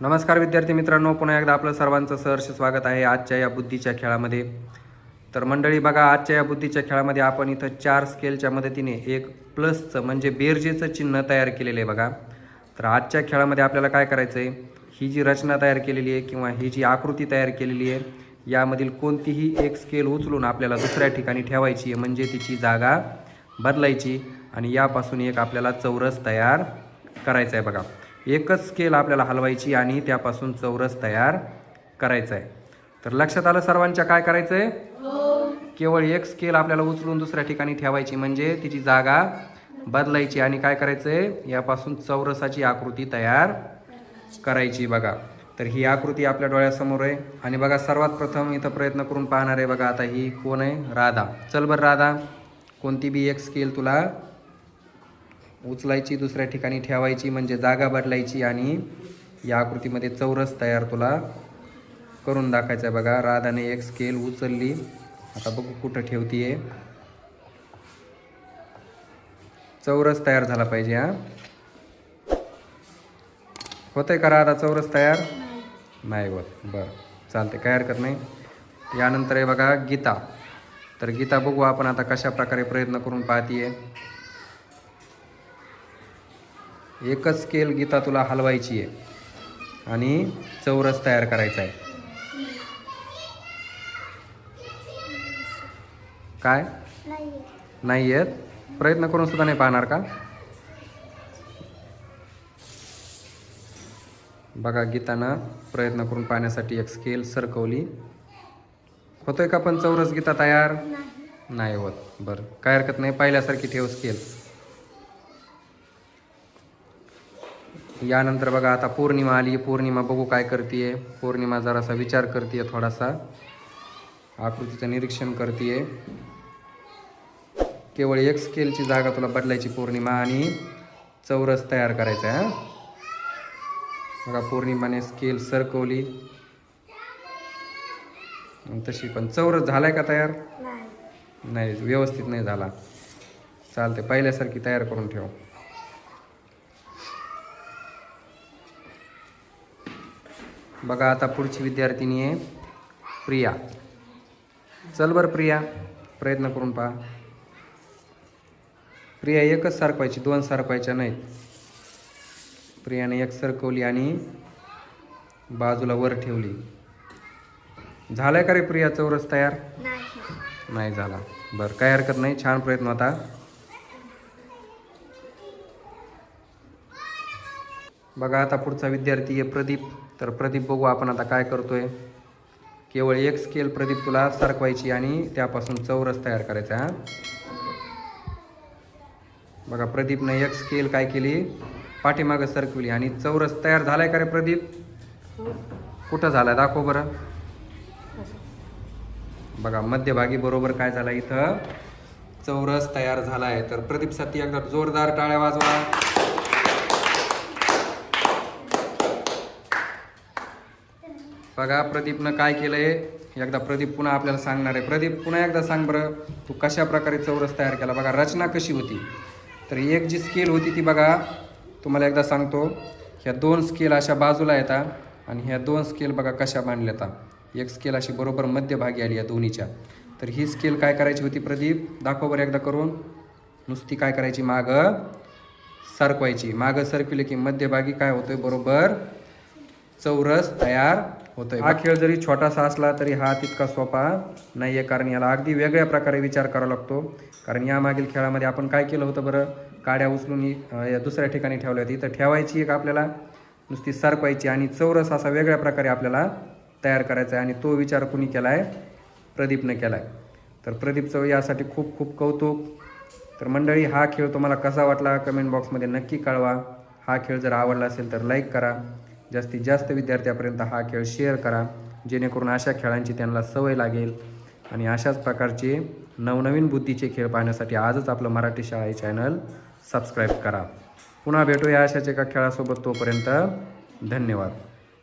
नमस्कार विद्यार्थी मित्रांनो पुन्हा एकदा आपलं सर्वांचं सहर्ष स्वागत आहे आजच्या या बुद्धीच्या खेळामध्ये. तर मंडळी बघा आजच्या या बुद्धीच्या खेळामध्ये आपण इथं चार स्केलच्या मदतीने एक प्लसचं म्हणजे बेरजेचं चिन्ह तयार केलेलं आहे बघा. तर आजच्या खेळामध्ये आपल्याला काय करायचं आहे ही जी रचना तयार केलेली आहे किंवा ही जी आकृती तयार केलेली आहे यामधील कोणतीही एक स्केल उचलून आपल्याला दुसऱ्या ठिकाणी ठेवायची आहे म्हणजे तिची जागा बदलायची आणि यापासून एक आपल्याला चौरस तयार करायचा आहे बघा. एकच स्केल आपल्याला हलवायची आणि त्यापासून चौरस तयार करायचा आहे तर लक्षात आलं सर्वांच्या काय करायचं आहे केवळ एक स्केल आपल्याला उचलून दुसऱ्या ठिकाणी ठेवायची म्हणजे तिची जागा बदलायची. आणि काय करायचं आहे यापासून चौरसाची आकृती तयार करायची बघा. तर ही आकृती आपल्या डोळ्यासमोर आहे. आणि बघा सर्वात प्रथम इथं प्रयत्न करून पाहणार आहे बघा आता ही कोण आहे? राधा. चल बरं राधा कोणती बी एक स्केल तुला उचलायची दुसऱ्या ठिकाणी ठेवायची म्हणजे जागा बदलायची आणि या आकृतीमध्ये चौरस तयार तुला करून दाखवायचं आहे बघा. राधाने एक स्केल उचलली. आता बघू कुठं ठेवतीये. चौरस तयार झाला पाहिजे हा. होतंय का राधा चौरस तयार? नाही होत. बरं. चालते काय हरकत नाही. यानंतर आहे बघा गीता. तर गीता बघू आपण आता कशा प्रकारे प्रयत्न करून पाहतीये. एकच स्केल गीता तुला हलवायची आहे. आणि चौरस तयार करायचा आहे. काय? नाही येत. प्रयत्न करून सुद्धा नाही पाहणार का? बघा गीतानं प्रयत्न करून पाहण्यासाठी एक स्केल सरकवली. होतोय का पण चौरस गीता तयार? नाही. होत. बरं. काय हरकत नाही? पाहिल्यासारखी ठेव स्केल यानंतर बघा आता पौर्णिमा आली. पौर्णिमा बघू काय करते पौर्णिमा जरासा विचार करते थोडासा. आकृतीचं निरीक्षण करते केवळ एक स्केलची जागा तुला बदलायची पौर्णिमा आणि चौरस तयार करायचा आहे बघा पौर्णिमाने स्केल सरकवली. तशी पण. चौरस झालाय का तयार? नाही. व्यवस्थित नाही झाला. चालते पहिल्यासारखी तयार करून ठेव. बघा आता पुढची विद्यार्थिनी आहे प्रिया. चल बरं प्रिया प्रयत्न करून पहा. प्रिया एकच सरकवायची दोन सरकवायच्या नाहीत. प्रियाने एक सरकवली आणि बाजूला वर ठेवली. झालाय का रे प्रिया चौरस तयार? नाही. झाला. बरं काय हरकत नाही. छान प्रयत्न होता. बघा आता पुढचा विद्यार्थी आहे प्रदीप. तर प्रदीप बघू आपण आता काय करतोय. केवळ एक स्केल प्रदीप तुला सरकवायची आणि त्यापासून चौरस तयार करायचा हा. बघा प्रदीपनं एक स्केल काय केली? पाठीमागं सरकवली आणि चौरस तयार झालाय का रे प्रदीप? कुठं झालाय? दाखव बरं. बघा मध्यभागी बरोबर काय झालं इथं? चौरस तयार झालाय. तर प्रदीपसाठी एकदा जोरदार टाळ्या वाजवा. बघा प्रदीपनं काय केलंय? एकदा प्रदीप पुन्हा आपल्याला सांगणार आहे. प्रदीप पुन्हा एकदा सांग बरं तू कशा प्रकारे चौरस तयार केला? बघा रचना कशी होती? तर एक जी स्केल होती ती बघा तुम्हाला एकदा सांगतो. ह्या दोन स्केल अशा बाजूला येतात आणि ह्या दोन स्केल बघा कशा बांधल्या येतात एक स्केल अशी बरोबर मध्यभागी आली या दोन्हीच्या. तर ही स्केल काय करायची होती प्रदीप? दाखव बरं एकदा करून. नुसती काय करायची? मागं सरकवायची. मागं सरकविले की मध्यभागी काय होतोय? बरोबर चौरस तयार होतोय हा खेळ जरी छोटासा असला तरी हा तितका सोपा नाही आहे कारण याला अगदी वेगळ्या प्रकारे विचार करावा लागतो. कारण यामागील खेळामध्ये आपण काय केलं होतं बरं? काड्या उचलून या दुसऱ्या ठिकाणी ठेवल्या होत्या. इथं ठेवायची एक आपल्याला नुसती सरकवायची आणि चौरस असा वेगळ्या प्रकारे आपल्याला तयार करायचा आहे आणि तो विचार कुणी केला आहे प्रदीपने केला आहे तर प्रदीपचं यासाठी खूप खूप कौतुक. तर मंडळी हा खेळ तुम्हाला कसा वाटला? कमेंट बॉक्समध्ये नक्की कळवा. हा खेळ जर आवडला असेल तर लाईक करा. जास्तीत जास्त विद्यार्थ्यापर्यंत हा खेळ शेअर करा. जेणेकरून अशा खेळांची त्यांना सवय लागेल. आणि अशाच प्रकारचे नवनवीन बुद्धीचे खेळ पाहण्यासाठी आजच आपलं मराठी शाळा हे चॅनल सबस्क्राईब करा. पुन्हा भेटूया अशाच एका खेळासोबत तोपर्यंत धन्यवाद.